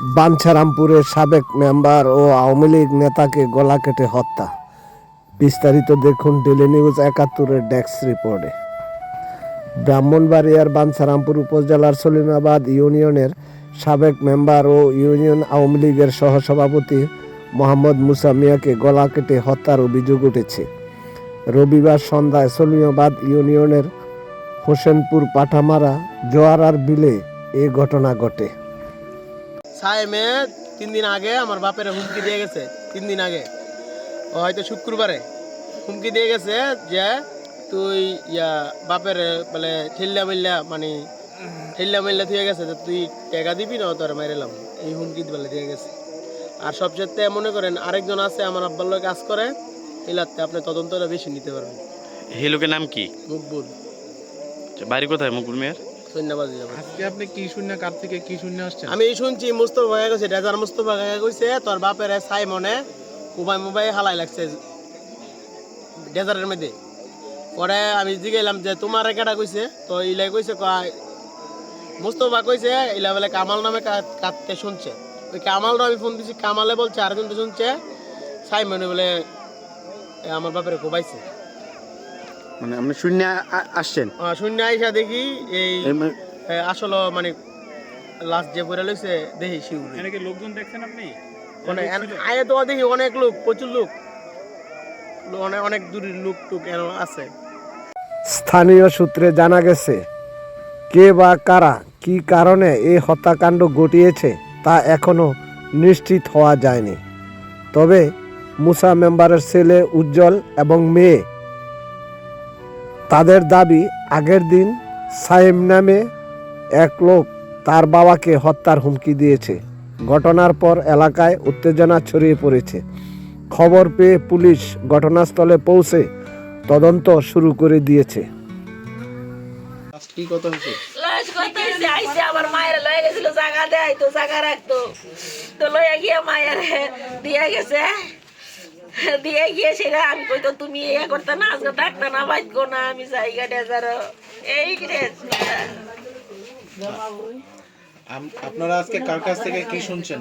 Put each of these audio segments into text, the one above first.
বাঞ্ছারামপুরের সাবেক মেম্বার ও আওয়ামী লীগ নেতাকে গলা কেটে হত্যা। বিস্তারিত দেখুন ডেলি নিউজ একাত্তরের ডেস্ক রিপোর্টে। ব্রাহ্মণবাড়িয়ার বাঞ্ছারামপুর উপজেলার সলিমাবাদ ইউনিয়নের সাবেক মেম্বার ও ইউনিয়ন আওয়ামী লীগের সহসভাপতি মোহাম্মদ মুসা মিয়াকে গলা কেটে হত্যার অভিযোগ উঠেছে। রবিবার সন্ধ্যায় সলিমাবাদ ইউনিয়নের হোসেনপুর পাঠামারা জোয়ারার বিলে এ ঘটনা ঘটে। সায়েমে তিন দিন আগে আমার বাপের হুমকি দিয়ে গেছে তিন দিন আগে। ও হয়তো শুক্রবারে। হুমকি দিয়ে গেছে যে তুই ইয়া বাপের বলে ঠেল্লা মিল্লা মানে ঠেল্লা মিল্লা দিয়ে গেছে যে তুই টাকা দিবি না তোর মেরেলাম এই হুমকি বলে দিয়ে গেছে। আর সবচেয়ে মনে করেন আরেকজন আছে আমার আব্বার লোক কাজ করে এলাতে আপনি তদন্তটা বেশি নিতে পারবেন। এই লোকের নাম কি? মুকবুল। বাড়ি কোথায় মুকুল মেয়ের? সৈন্যবাজি যাবে আজকে আপনি কি শূন্য কার থেকে কি শূন্য আসছেন? আমি শুনছি মুস্তফা ভাইয়া কইছে ডেজার মুস্তফা ভাইয়া কইছে তোর বাপের সাইমনে কুবাই মুবাই হালাই লাগছে ডেজারের মধ্যে। পরে আমি জিগাইলাম যে তোমার কেটা কইছে? তো ইলাই কইছে কয় মুস্তফা কইছে ইলা বলে কামাল নামে কাঁদতে শুনছে। ওই কামালটা আমি ফোন দিছি কামালে বলছে আরেকজন তো শুনছে সাইমনে বলে আমার বাপের কোবাইছে। মানে আপনি শূন্য আসছেন। শূন্য আইসা দেখি এই আসলে মানে লাস্ট যে পরে লইছে দেখি শিউরে। এনাকে লোকজন দেখছেন আপনি? মানে আয়ে তো দেখি অনেক লোক প্রচুর লোক। অনেক অনেক দূরের লোক টুক এর আছে। স্থানীয় সূত্রে জানা গেছে কে বা কারা কি কারণে এই হত্যাকাণ্ড ঘটিয়েছে তা এখনও নিশ্চিত হওয়া যায়নি। তবে মুসা মেম্বারের ছেলে উজ্জ্বল এবং মেয়ে তাদের দাবি আগের দিন সাইম নামে এক লোক তার বাবাকে হত্যার হুমকি দিয়েছে। ঘটনার পর এলাকায় উত্তেজনা ছড়িয়ে পড়েছে। খবর পেয়ে পুলিশ ঘটনাস্থলে পৌঁছে তদন্ত শুরু করে দিয়েছে। কি কথা আইসে আমার মায়ের লয়ে গেছিল জায়গা দেয় তো জায়গা রাখতো। তো লয়ে গিয়ে মায়ের দিয়ে গেছে দিয়ে গিয়ে সেটা আমি কইতো তুমি ইয়ে করতে না আজকে থাকতে না বাঁচবো না আমি জায়গা ডেজার এই রে? আপনারা আজকে কার কাছ থেকে কি শুনছেন?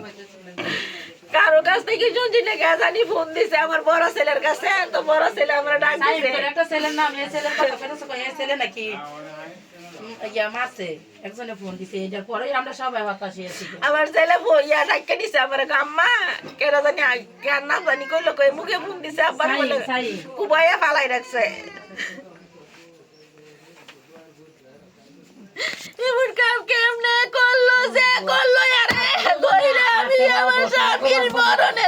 কারও কাছ থেকে শুনছি না কে জানি ফোন দিছে আমার বড় ছেলের কাছে তো বড় ছেলে আমরা ডাক দিছে। একটা ছেলের নাম এ ছেলের কথা ছেলে নাকি? ইয়া মারছে। একজনে ফোন দিছে এটার পরে আমরা সবাই হতাশ হয়েছি আমার ছেলে বইয়া ডাক্কে দিছে আমার আম্মা। কেন জানি আই- না জানি কইলো কই মুখে ফোন দিছে আব্বার বলে কুবাইয়া ফালাই রাখছে। এমন কাম কেমনে করল যে করল আরে কইরা আমি আমার স্বামীর মরণে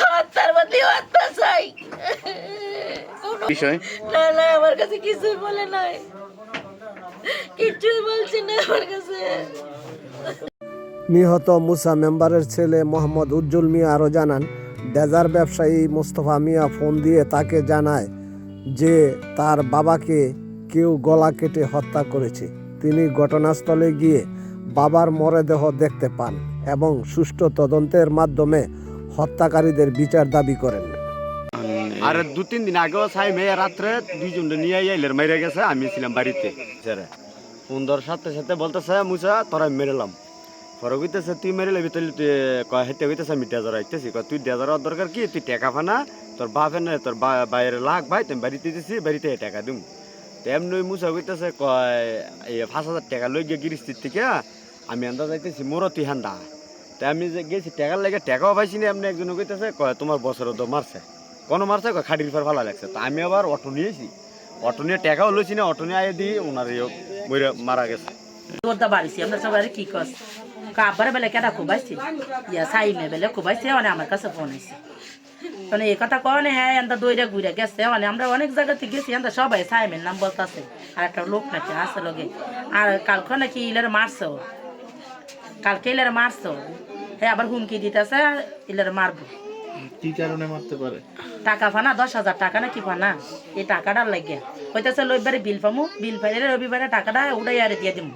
হত্যার বদলি হত্যা চাই বিষয়? না না আমার কাছে কিছুই বলে নাই। নিহত মুসা মেম্বারের ছেলে মোহাম্মদ উজ্জ্বল মিয়া আরও জানান ডেজার ব্যবসায়ী মোস্তফা মিয়া ফোন দিয়ে তাকে জানায় যে তার বাবাকে কেউ গলা কেটে হত্যা করেছে। তিনি ঘটনাস্থলে গিয়ে বাবার মরদেহ দেখতে পান এবং সুষ্ঠু তদন্তের মাধ্যমে হত্যাকারীদের বিচার দাবি করেন। আর দু তিন দিন আগেও ছাই মেয়ে রাত্রে দুইজন নিয়ে আইলের মেরে গেছে আমি ছিলাম বাড়িতে। সেরে সুন্দর সাথে সাথে বলতেছে মুসা তোরা মেরেলাম। পরে কইতেছে তুই মেরে লেবি তাহলে তুই কয় হেতে কইতেছে আমি ডেজার আইতেছি। তুই ডেজার দরকার কি? তুই টাকা ফানা তোর বাপ এনে তোর বা- বাইরে লাখ ভাই তুমি বাড়িতে দিছি বাড়িতে টাকা দিম। তো এমনি মুসা কইতেছে কয় এই পাঁচ হাজার টাকা লই গিয়ে গিরিস্তির থেকে আমি আন্দা যাইতেছি মোরও তুই হান্দা। তাই আমি যে গেছি টাকার লেগে টাকাও পাইছি না এমনি একজন কইতেছে কয় তোমার বছর তো মারছে। কোনো মারছে খাটির ফের ভালো লাগছে। তো আমি আবার অটো নিয়েছি অটো নিয়ে টাকাও লইছি না, অটো নিয়ে আইয়ে দিয়ে ওনার ইয়ে মারা গেছে। বাড়িছি, আমরা সবাই কি কস? কাবার বেলে কেটা খুবাইছি ইয়া সাইমে বেলে খুবাইছে মানে আমার কাছে ফোন আইছে। মানে এই কথা কনে হ্যাঁ এন্দা দইরা ঘুরে গেছে মানে আমরা অনেক জায়গাতে গেছি এন্দা সবাই সাইমের নাম বলতাছে। আর একটা লোক নাকি আছে লগে। আর কালকে নাকি ইলার মারছো কালকে ইলার মারছো হ্যাঁ আবার হুমকি দিতেছে, ইলার মারবো। কি কারণে মারতে পারে? টাকা ফানা দশ হাজার টাকা না কি ফানা এই টাকাটা রবিবারে বিল পামু বিল পাইলে রবিবারে টাকাটা উড়াই আরে দিয়ে দিমু।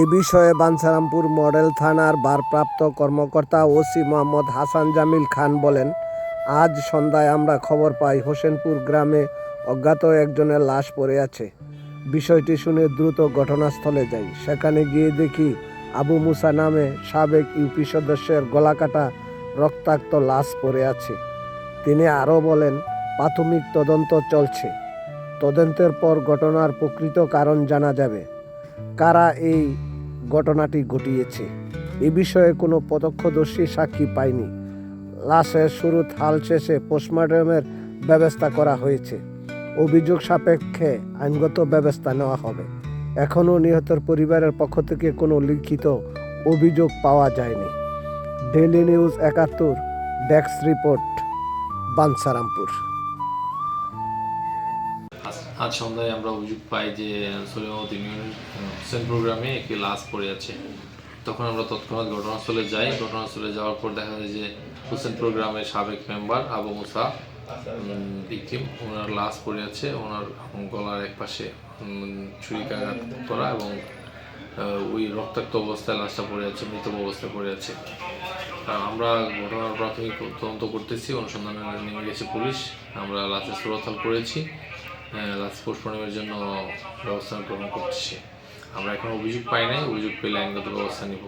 এ বিষয়ে বাঞ্ছারামপুর মডেল থানার ভারপ্রাপ্ত কর্মকর্তা ওসি মোহাম্মদ হাসান জামিল খান বলেন আজ সন্ধ্যায় আমরা খবর পাই হোসেনপুর গ্রামে অজ্ঞাত একজনের লাশ পড়ে আছে। বিষয়টি শুনে দ্রুত ঘটনাস্থলে যাই। সেখানে গিয়ে দেখি আবু মুসা নামে সাবেক ইউপি সদস্যের গলাকাটা রক্তাক্ত লাশ পড়ে আছে। তিনি আরও বলেন, প্রাথমিক তদন্ত চলছে। তদন্তের পর ঘটনার প্রকৃত কারণ জানা যাবে। কারা এই ঘটনাটি ঘটিয়েছে? এ বিষয়ে কোনো প্রত্যক্ষদর্শী সাক্ষী পায়নি। লাশের শুরু, হাল শেষে পোস্টমর্টমের ব্যবস্থা করা হয়েছে। অভিযোগ সাপেক্ষে আইনগত ব্যবস্থা নেওয়া হবে। এখনও নিহতের পরিবারের পক্ষ থেকে কোনো লিখিত অভিযোগ পাওয়া যায়নি। Daily news Ekattor desk report Bancharampur আজ- সন্ধ্যায় আমরা অভিযোগ পাই যে সলিমাবতী হোসেন প্রোগ্রামে একটি লাশ পড়ে আছে। তখন আমরা তৎক্ষণাৎ ঘটনাস্থলে যাই। ঘটনাস্থলে যাওয়ার পর দেখা যায় যে হোসেন প্রোগ্রামের সাবেক মেম্বার আবু মুসা ভিকটিম ওনার লাশ পড়ে আছে। ওনার গলার এক পাশে ছুরিকাঘাত করা এবং ওই রক্তাক্ত অবস্থায় লাশটা পড়ে আছে, মৃত অবস্থায় পড়ে আছে। আমরা ঘটনার প্রাথমিক তদন্ত করতেছি, অনুসন্ধানে নেমে গেছে পুলিশ। আমরা লাশের সুরতাল করেছি লাশ পোস্টমর্টমের জন্য ব্যবস্থা গ্রহণ করছি। আমরা এখন অভিযোগ পাই নাই, অভিযোগ পেলে আইনগত ব্যবস্থা নিব।